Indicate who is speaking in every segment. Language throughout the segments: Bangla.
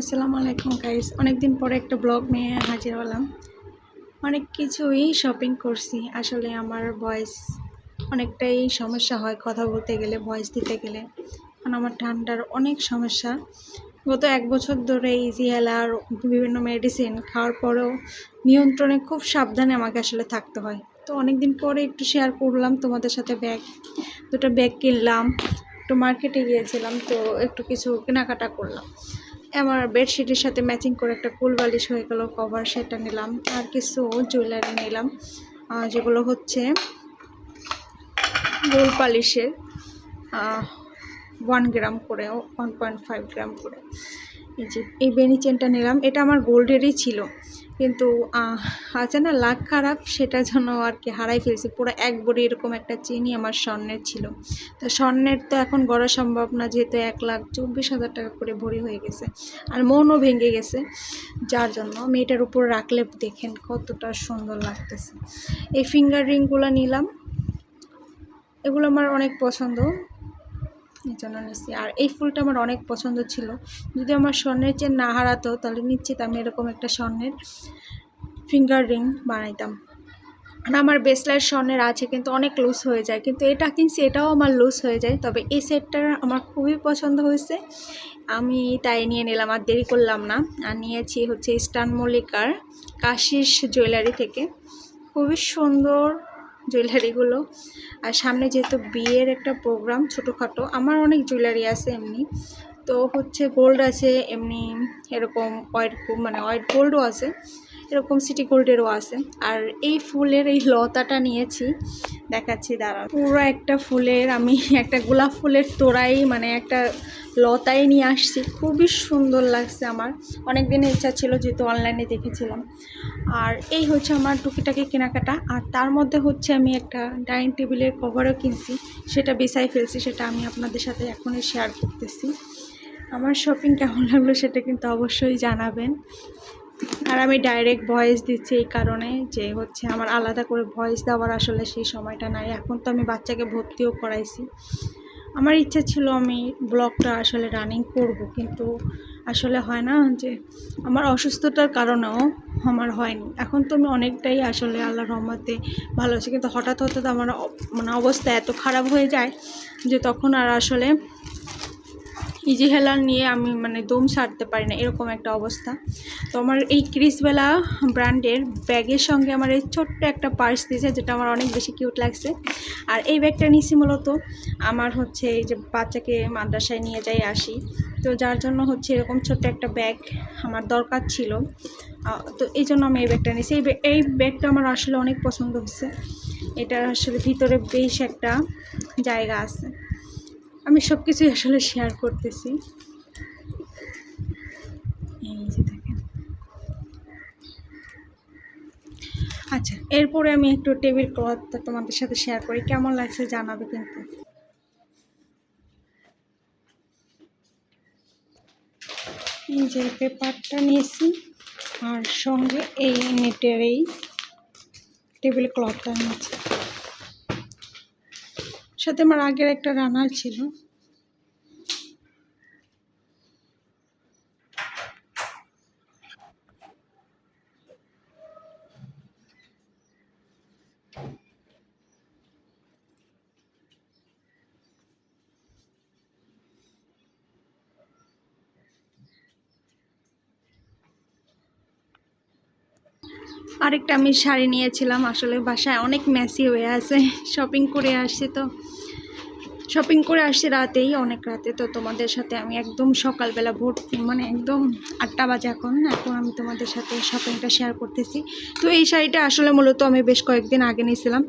Speaker 1: আসসালামু আলাইকুম গাইস অনেকদিন পরে একটা ব্লগ নিয়ে হাজির হলাম। অনেক কিছুই শপিং করছি। আসলে আমার ভয়েস অনেকটাই সমস্যা হয় কথা বলতে গেলে ভয়েস দিতে গেলে। কারণ আমার ঠান্ডার অনেক সমস্যা। গত এক বছর ধরে ইজি হেলার বিভিন্ন মেডিসিন খাওয়ার পরেও নিয়ন্ত্রণে খুব সাবধানে আমাকে আসলে থাকতে হয়। তো অনেক দিন পরে একটু শেয়ার করলাম তোমাদের সাথে ব্যাগ দুটো ব্যাগ কিনলাম। একটু মার্কেটে গিয়েছিলাম, তো একটু কিছু কেনাকাটা করলাম। আমার বেডশিটের সাথে ম্যাচিং করে একটা কুল বালিশ হয়ে গেল, কভার সেটা নিলাম আর কিছু জুয়েলারি নিলাম যেগুলো হচ্ছে গোল পালিশের ওয়ান গ্রাম করে ওয়ান পয়েন্ট ফাইভ গ্রাম করে। এই যে, এই বেনি চেনটা নিলাম, এটা আমার গোল্ডেরই ছিল। কিন্তু আছে না লাখ খারাপ? সেটা জন্য আর কি হারাই ফেলছি। পুরো এক বড়ি এরকম একটা চেনই আমার স্বর্ণের ছিল। তো স্বর্ণের তো এখন গড়া সম্ভব না, যেহেতু এক লাখ চব্বিশ হাজার টাকা করে ভরি হয়ে গেছে। আর মনও ভেঙে গেছে। যার জন্য মেয়েটার উপর রাখলে দেখেন কতটা সুন্দর লাগতেছে। এই ফিঙ্গার রিংগুলো নিলাম। এগুলো আমার অনেক পছন্দ। এই জন্য নিচ্ছি আর এই ফুলটা আমার অনেক পছন্দ ছিল। যদি আমার স্বর্ণের চেন না হারাতো, তাহলে নিশ্চিত আমি এরকম একটা স্বর্ণের ফিঙ্গার রিং বানাইতাম। আর আমার বেসলাইট স্বর্ণের আছে, কিন্তু অনেক লুজ হয়ে যায়। কিন্তু এটা কিনছি, এটাও আমার লুজ হয়ে যায়। তবে এই সেটটা আমার খুবই পছন্দ হয়েছে। আমি তাই নিয়ে নিলাম, আর দেরি করলাম না। আর নিয়েছি হচ্ছে স্টান মল্লিকার কাশিস জুয়েলারি থেকে। খুবই সুন্দর জুয়েলারিগুলো। আর সামনে যেহেতু বিয়ের একটা প্রোগ্রাম ছোটোখাটো, আমার অনেক জুয়েলারি আছে এমনি। তো হচ্ছে গোল্ড আছে, এমনি এরকম হোয়াইট মানে হোয়াইট গোল্ডও আছে, এরকম সিটি গোল্ডেরও আছে। আর এই ফুলের এই লতাটা নিয়েছি, দেখাচ্ছি দাঁড়া পুরো একটা ফুলের, আমি একটা গোলাপ ফুলের তোড়াই মানে একটা লতাই নিয়ে আসছি। খুবই সুন্দর লাগছে আমার। অনেক দিনের ইচ্ছা ছিল যেহেতু অনলাইনে দেখেছিলাম। আর এই হচ্ছে আমার টুকিটাকি কেনাকাটা। আর তার মধ্যে হচ্ছে আমি একটা ডাইনিং টেবিলের কভারও কিনছি। সেটা বেসাই ফেলছি, সেটা আমি আপনাদের সাথে এখনই শেয়ার করতেছি। আমার শপিং কেমন লাগল সেটা কিন্তু অবশ্যই জানাবেন। আর আমি ডাইরেক্ট ভয়েস দিচ্ছি এই কারণে যে হচ্ছে আমার আলাদা করে ভয়েস দেওয়ার আসলে সেই সময়টা নাই। এখন তো আমি বাচ্চাকে ভর্তিও করাইছি। আমার ইচ্ছা ছিল আমি ব্লগটা আসলে রানিং করব, কিন্তু আসলে হয় না যে আমার অসুস্থতার কারণেও আমার হয়নি। এখন তো আমি অনেকটাই আসলে আল্লাহ রহমাতে ভালো আছি, কিন্তু হঠাৎ হঠাৎ আমার মানে অবস্থা এত খারাপ হয়ে যায় যে তখন আর আসলে ইজি হেলার নিয়ে আমি মানে দম সারতে পারি না, এরকম একটা অবস্থা। তো আমার এই ক্রিসবেলা ব্র্যান্ডের ব্যাগের সঙ্গে আমার এই ছোট্ট একটা পার্স দিয়েছে, যেটা আমার অনেক বেশি কিউট লাগছে। আর এই ব্যাগটা নিয়েছি মূলত আমার হচ্ছে এই যে বাচ্চাকে মাদ্রাসায় নিয়ে যাই আসি। তো যার জন্য হচ্ছে এরকম ছোট্ট একটা ব্যাগ আমার দরকার ছিল। তো এই জন্য আমি এই ব্যাগটা নিয়েছি এই এই ব্যাগটা আমার আসলে অনেক পছন্দ হচ্ছে। এটা আসলে ভিতরে বেশ একটা জায়গা আছে। আমি সব কিছুই আসলে শেয়ার করতেছি। আচ্ছা এরপরে আমি একটু টেবিল ক্লথটা তোমাদের সাথে শেয়ার করি। কেমন লাগছে জানাবে কিন্তু। যে পেপারটা নিয়েছি, আর সঙ্গে এই নেটের এই টেবিল ক্লথটা নিয়েছি। সাথে আমার আগের একটা রানার ছিল। আরেকটা আমি শাড়ি নিয়েছিলাম আসলে বাসায় অনেক মেসি হয়ে আছে শপিং করে আসছি তো। শপিং করে আসছি রাতেই, অনেক রাতে। তো তোমাদের সাথে আমি একদম সকালবেলা ভোর মানে একদম আটটা বাজে এখন এখন আমি তোমাদের সাথে শপিংটা শেয়ার করতেছি। তো এই শাড়িটা আসলে মূলত আমি বেশ কয়েকদিন আগে নিয়েছিলাম।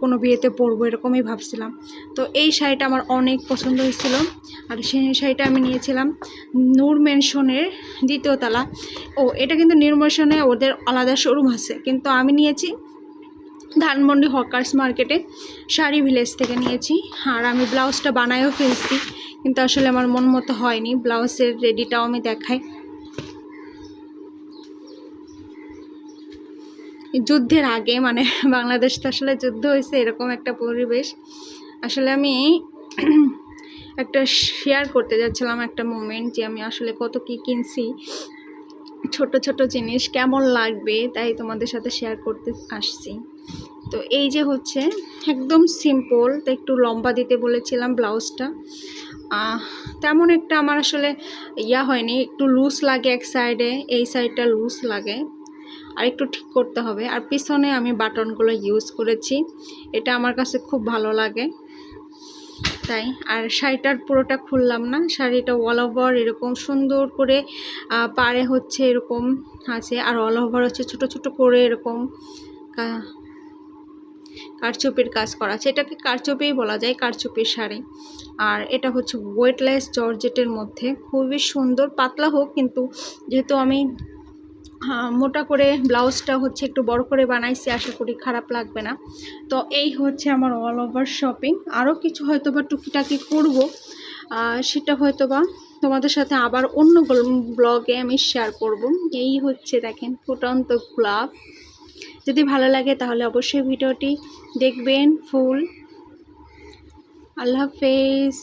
Speaker 1: কোনো বিয়েতে পরবো এরকমই ভাবছিলাম। তো এই শাড়িটা আমার অনেক পছন্দ হয়েছিল। আর সেই শাড়িটা আমি নিয়েছিলাম নূর মেনশনের দ্বিতীয় তলা। ও, এটা কিন্তু নূর মেনশনে ওদের আলাদা শোরুম আছে। কিন্তু আমি নিয়েছি ধানমন্ডি হকার্স মার্কেটে শাড়ি ভিলেজ থেকে নিয়েছি। আর আমি ব্লাউজটা বানায়ও ফেলছি, কিন্তু আসলে আমার মন মতো হয়নি। ব্লাউজের রেডিটাও আমি দেখাই। যুদ্ধের আগে মানে বাংলাদেশ তো আসলে যুদ্ধ হয়েছে, এরকম একটা পরিবেশ। আসলে আমি একটা শেয়ার করতে যাচ্ছিলাম একটা মোমেন্ট যে আমি আসলে কত কি কিনছি। ছোট ছোট জিনিস কেমন লাগবে, তাই তোমাদের সাথে শেয়ার করতে আসছি। তো এই যে হচ্ছে একদম সিম্পল তো একটু লম্বা দিতে বলেছিলাম ব্লাউজটা। তেমন একটা আমার আসলে ইয়া হয়নি, একটু লুজ লাগে এক সাইডে এই সাইডটা লুজ লাগে। আর একটু ঠিক করতে হবে। আর পিছনে আমি বাটনগুলো ইউজ করেছি, এটা আমার কাছে খুব ভালো লাগে। তাই, আর শাড়িটার পুরোটা খুললাম না, শাড়িটা অল ওভার এরকম সুন্দর করে পাড়ে হচ্ছে এরকম আছে, আর অল ওভার হচ্ছে ছোট ছোট করে এরকম কারচুপির কাজ করা আছে। এটাকে কারচুপিই বলা যায়, কারচুপির শাড়ি। আর এটা হচ্ছে ওয়েটলেস জর্জেটের মধ্যে। খুবই সুন্দর, পাতলা হোক, কিন্তু যেহেতু আমি মোটা করে ব্লাউজটা হচ্ছে একটু বড় করে বানাইছি, আশা করি খারাপ লাগবে না। তো এই হচ্ছে আমার অল ওভার শপিং আরও কিছু হয়তো বা টুকিটাকি করব। সেটা হয়তো বা তোমাদের সাথে আবার অন্য ব্লগে আমি শেয়ার করব। এই হচ্ছে দেখেন ফুটন্ত গোলাপ। যদি ভালো লাগে তাহলে অবশ্যই ভিডিওটি দেখবেন ফুল। আল্লাহ হাফেজ।